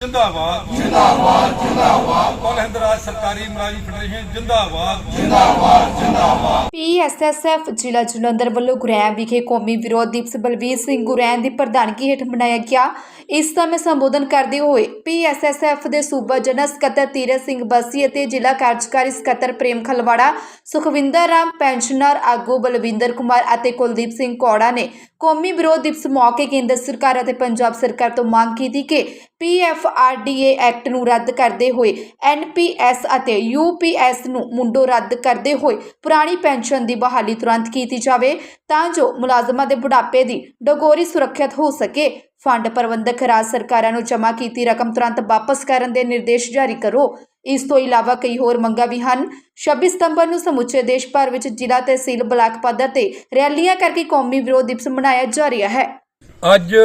金大华，金大华，金大华。ਜਿੰਦਾਬਾਦ ਕੁੱਲ ਹਿੰਦ ਰਾਜ ਸਰਕਾਰੀ ਮੁਲਾਜ਼ਮ ਫੈਡਰੇਸ਼ਨ ਜਿੰਦਾਬਾਦ। ਪੀਐਸਐਸਐਫ ਜ਼ਿਲ੍ਹਾ ਜਲੰਧਰ ਵੱਲੋਂ ਗੁਰੈਮ ਵਿਖੇ ਕੌਮੀ ਵਿਰੋਧ ਦਿਵਸ ਬਲਬੀਰ ਸਿੰਘ ਗੁਰੈਮ ਦੀ ਪ੍ਰਧਾਨਗੀ ਹੇਠ ਮਨਾਇਆ ਗਿਆ। ਇਸ ਸਮੇਂ ਸੰਬੋਧਨ ਕਰਦੇ ਹੋਏ ਪੀਐਸਐਸਐਫ ਦੇ ਸੂਬਾ ਜਨਰਲ ਸਕੱਤਰ ਤੀਰਥ ਸਿੰਘ ਬਸੀ ਅਤੇ ਜ਼ਿਲ੍ਹਾ ਕਾਰਜਕਾਰੀ ਸਕੱਤਰ ਪ੍ਰੇਮ ਖਲਵਾੜਾ, ਸੁਖਵਿੰਦਰ ਰਾਮ, ਪੈਨਸ਼ਨਰ ਆਗੂ ਬਲਵਿੰਦਰ ਕੁਮਾਰ ਅਤੇ ਕੁਲਦੀਪ ਸਿੰਘ ਕੌੜਾ ਨੇ ਕੌਮੀ ਵਿਰੋਧ ਦਿਵਸ ਮੌਕੇ ਕੇਂਦਰ ਸਰਕਾਰ ਅਤੇ ਪੰਜਾਬ ਸਰਕਾਰ ਤੋਂ ਮੰਗ ਕੀਤੀ ਕਿ ਪੀਐਫਆਰਡੀਏ ਐਕਟ ਨੂੰ ਰੱਦ ਕਰਦੇ ਹੋਏ ਐਨ ਐਨਪੀਐਸ ਅਤੇ ਯੂਪੀਐਸ ਨੂੰ ਮੁੰਡੋ ਰੱਦ ਕਰਦੇ ਹੋਏ ਪੁਰਾਣੀ ਪੈਨਸ਼ਨ ਦੀ ਬਹਾਲੀ ਤੁਰੰਤ ਕੀਤੀ ਜਾਵੇ ਤਾਂ ਜੋ ਮੁਲਾਜ਼ਮਾਂ ਦੇ ਬੁਢਾਪੇ ਦੀ ਡਗੋਰੀ ਸੁਰੱਖਿਅਤ ਹੋ ਸਕੇ। ਫੰਡ ਪ੍ਰਬੰਧਕ ਰਾਜ ਸਰਕਾਰਾਂ ਨੂੰ ਜਮ੍ਹਾਂ ਕੀਤੀ ਰਕਮ ਤੁਰੰਤ ਵਾਪਸ ਕਰਨ ਦੇ ਨਿਰਦੇਸ਼ ਜਾਰੀ ਕਰੋ। ਇਸ ਤੋਂ ਇਲਾਵਾ ਕਈ ਹੋਰ ਮੰਗਾਂ ਵੀ ਹਨ। 26 ਸਤੰਬਰ ਨੂੰ ਸਮੁੱਚੇ ਦੇਸ਼ ਭਰ ਵਿੱਚ ਜ਼ਿਲ੍ਹਾ ਤਹਿਸੀਲ ਬਲਾਕ ਪੱਧਰ ਤੇ ਰੈਲੀਆਂ ਕਰਕੇ ਕੌਮੀ ਵਿਰੋਧ ਦਿਵਸ ਮਨਾਇਆ ਜਾ ਰਿਹਾ ਹੈ। ਅੱਜ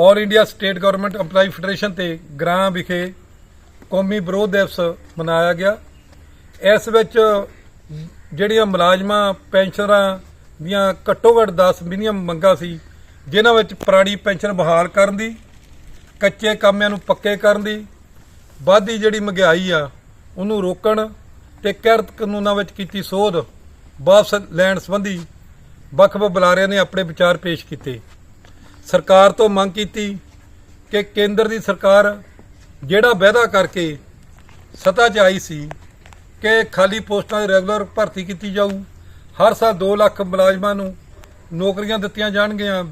all India state government EMPLOYE federation ਤੇ ਗ੍ਰਾਂ ਵਿਖੇ ਕੌਮੀ ਵਿਰੋਧ ਦਿਵਸ ਮਨਾਇਆ ਗਿਆ। ਇਸ ਵਿੱਚ ਜਿਹੜੀਆਂ ਮੁਲਾਜ਼ਮਾਂ, ਪੈਨਸ਼ਨਰਾਂ ਦੀਆਂ ਘੱਟੋ ਘੱਟ 10 ਮਿਨੀਮਮ ਮੰਗਾਂ ਸੀ, ਜਿਨ੍ਹਾਂ ਵਿੱਚ ਪੁਰਾਣੀ ਪੈਨਸ਼ਨ ਬਹਾਲ ਕਰਨ ਦੀ, ਕੱਚੇ ਕਾਮਿਆਂ ਨੂੰ ਪੱਕੇ ਕਰਨ ਦੀ, ਵਾਧੀ ਜਿਹੜੀ ਮਹਿੰਗਾਈ ਆ, ਉਹਨੂੰ ਰੋਕਣ ਤੇ ਕਿਰਤ ਕਾਨੂੰਨਾਂ ਵਿੱਚ ਕੀਤੀ ਸੋਧ, ਵਾਪਸ ਲੈਣ ਸੰਬੰਧੀ ਵੱਖ-ਵੱਖ ਬੁਲਾਰਿਆਂ ਨੇ ਆਪਣੇ ਵਿਚਾਰ ਪੇਸ਼ ਕੀਤੇ। ਸਰਕਾਰ ਤੋਂ ਮੰਗ ਕੀਤੀ ਕਿ ਕੇਂਦਰ ਦੀ ਸਰਕਾਰ ਜਿਹੜਾ ਵਾਅਦਾ ਕਰਕੇ ਸੱਤਾ 'ਚ ਆਈ ਸੀ ਕਿ ਖਾਲੀ ਪੋਸਟਾਂ ਦੀ ਰੈਗੂਲਰ ਭਰਤੀ ਕੀਤੀ ਜਾਊ, ਹਰ ਸਾਲ 2 ਲੱਖ ਮੁਲਾਜ਼ਮਾਂ ਨੂੰ ਨੌਕਰੀਆਂ ਦਿੱਤੀਆਂ ਜਾਣਗੀਆਂ,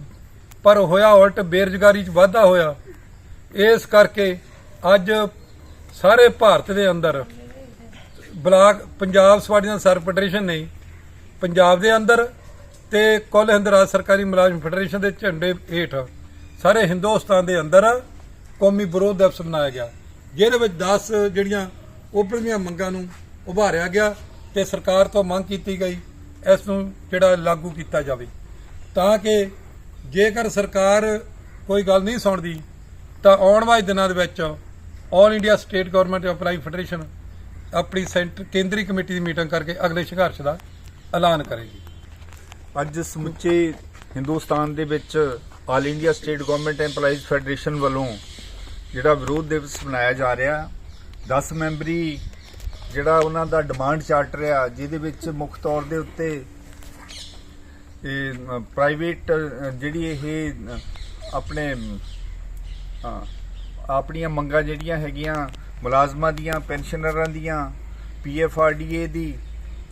ਪਰ ਹੋਇਆ ਉਲਟ, ਬੇਰੁਜ਼ਗਾਰੀ 'ਚ ਵਾਧਾ ਹੋਇਆ। ਇਸ ਕਰਕੇ ਅੱਜ ਸਾਰੇ ਭਾਰਤ ਦੇ ਅੰਦਰ ਬਲਾਕ ਪੰਜਾਬ ਸਵਾਡੀਆਂ ਸਰ ਫੈਡਰੇਸ਼ਨ ਨੇ ਪੰਜਾਬ ਦੇ ਅੰਦਰ ਤੇ ਕੁੱਲ ਹਿੰਦ ਰਾਜ ਸਰਕਾਰੀ ਮੁਲਾਜ਼ਮ ਫੈਡਰੇਸ਼ਨ ਦੇ ਝੰਡੇ ਹੇਠ ਸਾਰੇ ਹਿੰਦੁਸਤਾਨ ਦੇ ਅੰਦਰ ਕੌਮੀ ਵਿਰੋਧ ਦਿਵਸ ਮਨਾਇਆ ਗਿਆ। ਜਿਹਦੇ ਵਿੱਚ 10 ਜਿਹੜੀਆਂ ਉਭਰਦੀਆਂ ਮੰਗਾਂ ਨੂੰ ਉਭਾਰਿਆ ਗਿਆ ਤੇ ਸਰਕਾਰ ਤੋਂ ਮੰਗ ਕੀਤੀ ਗਈ, ਇਸ ਨੂੰ ਜਿਹੜਾ ਲਾਗੂ ਕੀਤਾ ਜਾਵੇ। ਤਾਂ ਕਿ ਜੇਕਰ ਸਰਕਾਰ ਕੋਈ ਗੱਲ ਨਹੀਂ ਸੁਣਦੀ, ਤਾਂ ਆਉਣ ਵਾਲੇ ਦਿਨਾਂ ਦੇ ਵਿੱਚ all India state government employee federation ਆਪਣੀ ਸੈਂਟਰ, ਕੇਂਦਰੀ ਕਮੇਟੀ ਦੀ ਮੀਟਿੰਗ ਕਰਕੇ ਅਗਲੇ ਸੰਘਰਸ਼ ਦਾ ਐਲਾਨ ਕਰੇਗੀ। ਅੱਜ ਸਮੁੱਚੇ ਹਿੰਦੁਸਤਾਨ ਦੇ ਵਿੱਚ all India state government EMPLOYEES federation ਵੱਲੋਂ ਜਿਹੜਾ ਵਿਰੋਧ ਦਿਵਸ ਮਨਾਇਆ ਜਾ ਰਿਹਾ 10 ਮੈਂਬਰੀ ਜਿਹੜਾ ਉਹਨਾਂ ਦਾ ਡਿਮਾਂਡ ਚਾਰਟਰ ਆ ਜਿਹਦੇ ਵਿੱਚ ਮੁੱਖ ਤੌਰ ਦੇ ਉੱਤੇ ਇਹ ਪ੍ਰਾਈਵੇਟ ਜਿਹੜੀ ਇਹ ਆਪਣੇ ਆਪਣੀਆਂ ਮੰਗਾਂ ਜਿਹੜੀਆਂ ਹੈਗੀਆਂ, ਮੁਲਾਜ਼ਮਾਂ ਦੀਆਂ ਪੈਨਸ਼ਨਰਾਂ ਦੀਆਂ ਪੀਐਫਆਰਡੀਏ ਦੀ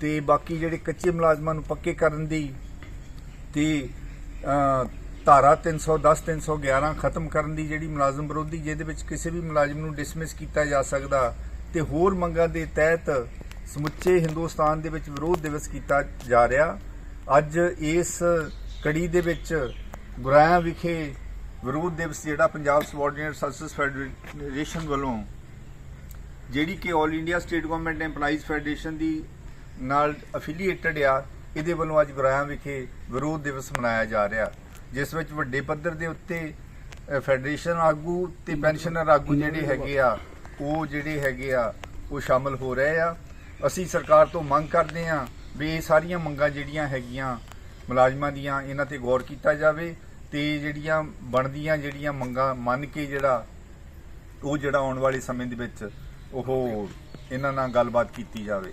ਤੇ ਬਾਕੀ ਜਿਹੜੇ ਕੱਚੇ ਮੁਲਾਜ਼ਮਾਂ ਨੂੰ ਪੱਕੇ ਕਰਨ ਦੀ ਤੇ ਧਾਰਾ 310 311 ਖਤਮ ਕਰਨ ਦੀ ਜਿਹੜੀ ਮੁਲਾਜ਼ਮ ਵਿਰੋਧੀ, ਜਿਹਦੇ ਵਿੱਚ ਕਿਸੇ ਵੀ ਮੁਲਾਜ਼ਮ ਨੂੰ ਡਿਸਮਿਸ ਕੀਤਾ ਜਾ ਸਕਦਾ ਤੇ ਹੋਰ ਮੰਗਾਂ ਦੇ ਤਹਿਤ ਸਮੁੱਚੇ ਹਿੰਦੁਸਤਾਨ ਦੇ ਵਿੱਚ ਵਿਰੋਧ ਦਿਵਸ ਕੀਤਾ ਜਾ ਰਿਹਾ। ਅੱਜ ਇਸ ਕੜੀ ਦੇ ਵਿੱਚ ਗੁਰਾਇਆ ਵਿਖੇ ਵਿਰੋਧ ਦਿਵਸ ਜਿਹੜਾ ਪੰਜਾਬ ਸਬਆਰਡੀਨੇਟ ਸਰਵਿਸ ਫੈਡਰੇਸ਼ਨ ਵੱਲੋਂ, ਜਿਹੜੀ ਕਿ 올 India state government EMPLOYEES federation ਦੀ ਨਾਲ ਅਫੀਲੀਏਟਡ ਆ, ਇਹਦੇ ਵੱਲੋਂ ਅੱਜ ਗੁਰਾਇਆ ਵਿਖੇ ਵਿਰੋਧ ਦਿਵਸ ਮਨਾਇਆ ਜਾ ਰਿਹਾ। ਜਿਸ ਵਿੱਚ ਵੱਡੇ ਪੱਧਰ ਦੇ ਉੱਤੇ ਫੈਡਰੇਸ਼ਨ ਆਗੂ ਤੇ ਪੈਨਸ਼ਨਰ ਆਗੂ ਜਿਹੜੇ ਹੈਗੇ ਆ, ਉਹ ਜਿਹੜੇ ਹੈਗੇ ਆ, ਉਹ ਸ਼ਾਮਲ ਹੋ ਰਹੇ ਆ। ਅਸੀਂ ਸਰਕਾਰ ਤੋਂ ਮੰਗ ਕਰਦੇ ਆ ਵੀ ਇਹ ਸਾਰੀਆਂ ਮੰਗਾਂ ਜਿਹੜੀਆਂ ਹੈਗੀਆਂ ਮੁਲਾਜ਼ਮਾਂ ਦੀਆਂ, ਇਹਨਾਂ ਤੇ ਗੌਰ ਕੀਤਾ ਜਾਵੇ ਤੇ ਜਿਹੜੀਆਂ ਬਣਦੀਆਂ ਜਿਹੜੀਆਂ ਮੰਗਾਂ ਮੰਨ ਕੇ ਜਿਹੜਾ, ਉਹ ਜਿਹੜਾ ਆਉਣ ਵਾਲੇ ਸਮੇਂ ਦੇ ਵਿੱਚ ਉਹ ਇਹਨਾਂ ਨਾਲ ਗੱਲਬਾਤ ਕੀਤੀ ਜਾਵੇ।